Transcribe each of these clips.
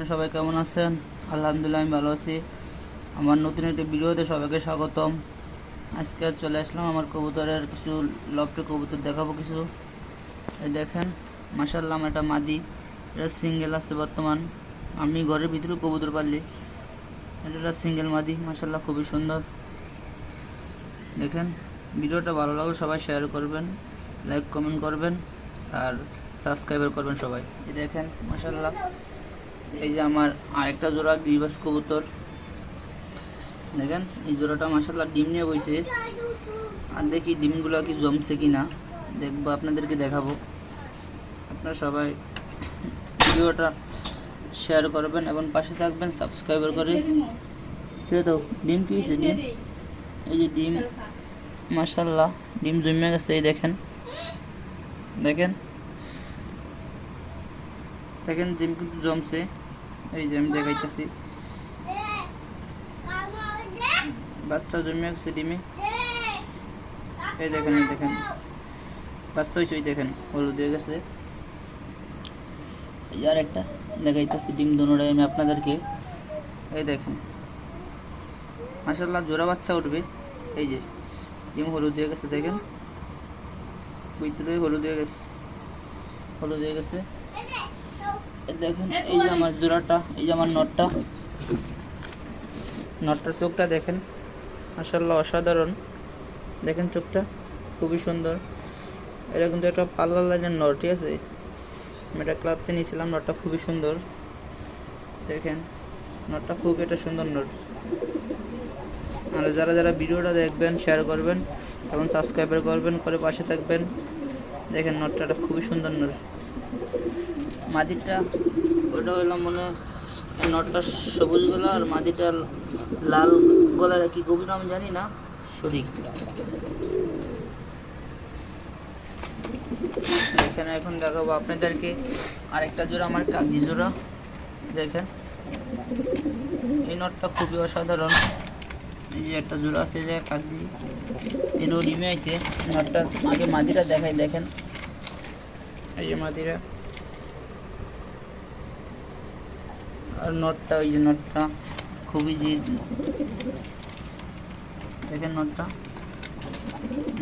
আপনি সবাই কেমন আছেন? আলহামদুলিল্লাহ, আমি ভালো আছি। আমার নতুন একটি ভিডিওতে সবাইকে স্বাগতম। আজকে চলে আসলাম আমার কবুতরের কিছু লফটে কবুতর দেখাবো কিছু। এই দেখেন মাসাল্লাহ আমার একটা মাদি। এটা সিঙ্গেল আছে বর্তমান। আমি ঘরের ভিতরে কবুতর পারলি এটা সিঙ্গেল মাদি মাসাল্লাহ খুবই সুন্দর। দেখেন, ভিডিওটা ভালো লাগলে সবাই শেয়ার করবেন লাইক কমেন্ট করবেন, আর সাবস্ক্রাইবার করবেন সবাই। এই দেখেন মাসাল্লাহ এই যে আমার আরেকটা জোড়া গ্রিবাস কবুতর। দেখেন, এই জোড়াটা মাসাল্লাহ ডিম নিয়ে বইছে। আর দেখি ডিমগুলো কি জমছে কি না দেখব, আপনাদেরকে দেখাবো। আপনারা সবাই ভিডিওটা শেয়ার করবেন এবং পাশে থাকবেন, সাবস্ক্রাইবার করে। তো, ডিম কি হয়েছে ডিম? এই যে ডিম মাসাল্লাহ ডিম জমে গেছে, এই দেখেন। দেখেন। দেখেন জিম কিন্তু জমছে। এই যে আমি দেখাইতেছি। বাচ্চা জমে গেছে ডিমে। এই দেখেন এই দেখেন। বাচ্চা হয়েছে ওই দেখেন, হলুদ হয়ে গেছে। আর একটা দেখাইতেছি ডিম দুনোটাই আমি আপনাদেরকে। এই দেখেন। মাসাল্লাহ জোড়া বাচ্চা উঠবে। এই যে, ডিম হলুদ হয়ে গেছে, দেখেন। ভিতরে হলুদ হয়ে গেছে। হলুদ হয়ে গেছে। দেখেন, এই যে আমার জোড়াটা, এই যে আমার নটটা। নটটার চোখটা দেখেন মাসাল্লাহ অসাধারণ। দেখেন চোখটা, খুবই সুন্দর। এটা কিন্তু একটা পার্লার লাইনের নট, ঠিক আছে? আমি একটা ক্লাবতে নিয়েছিলাম, নটটা খুবই সুন্দর। দেখেন, নটটা খুব একটা সুন্দর নট। আর যারা যারা ভিডিওটা দেখবেন শেয়ার করবেন এবং সাবস্ক্রাইবার করবেন, করে পাশে থাকবেন। দেখেন, নটটা খুবই সুন্দর নট। মাদিরটা ওটা হলো মনে নটটা সবুজ গলা আর মাদিটা লাল গলার কি গভীর নাম জানি না, সঠিক। এখানে এখন দেখাবো আপনাদেরকে আরেকটা জোড়া, আমার কাগজি জোড়া। দেখেন, এই নটটা খুবই অসাধারণ। এই যে একটা জোড়া আছে যে কাগজি এরও ডিমে আছে নটটা আগে মাদিরা দেখাই, দেখেন। এই যে মাদিরা। নটটা, ওই যে নটটা খুবই যে দেখেন নটটা।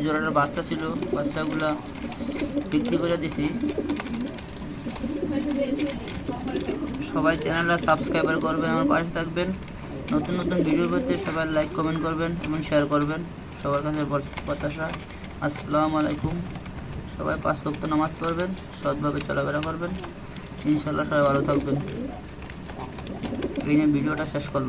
জোড়াটার বাচ্চা ছিল, বাচ্চাগুলা বিক্রি করে দিছি। সবাই চ্যানেলটা সাবস্ক্রাইবার করবেন, আমার পাশে থাকবেন। নতুন নতুন ভিডিও পেতে সবাই লাইক কমেন্ট করবেন এবং শেয়ার করবেন। সবার কাছে প্রত্যাশা। আসসালামু আলাইকুম। সবাই পাঁচ ভক্ত নামাজ পড়বেন, সৎভাবে চলাফেরা করবেন। ইনশাল্লাহ সবাই ভালো থাকবেন। এখানে ভিডিওটা শেষ করল।